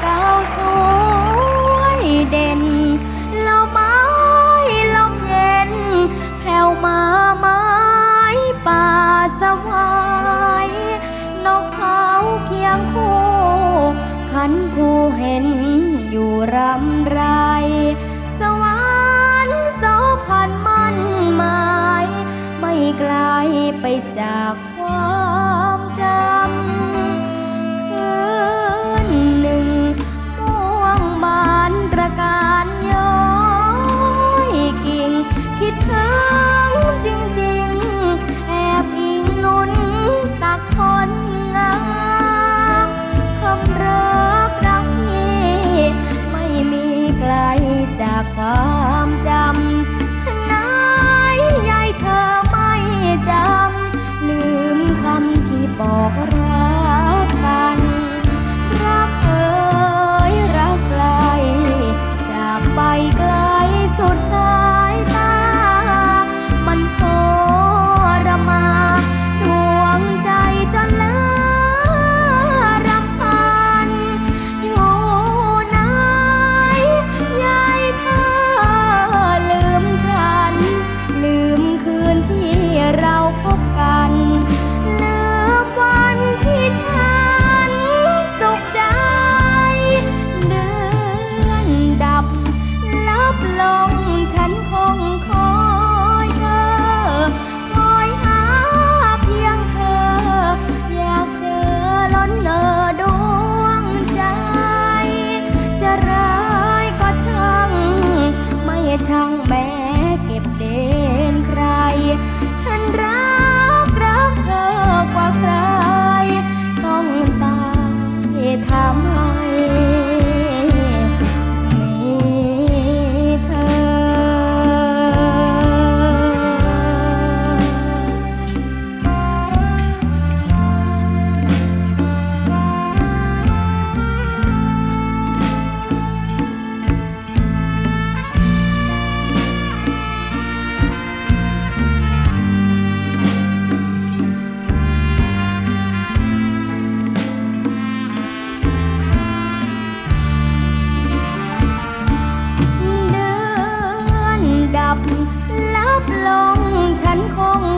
เก่าสวยเด่นเหละไม้ลมเย็น แผ่วมาไม้ป่าสวายนกเขาเคียงคู่ขันคู่เห็นอยู่รำไร สวรรค์โสพันมันหมาย ไม่ไกลไปจากความจำากความจำทนายนยายเธอไม่จำ ลืมคำที่บอก ช่างแม 空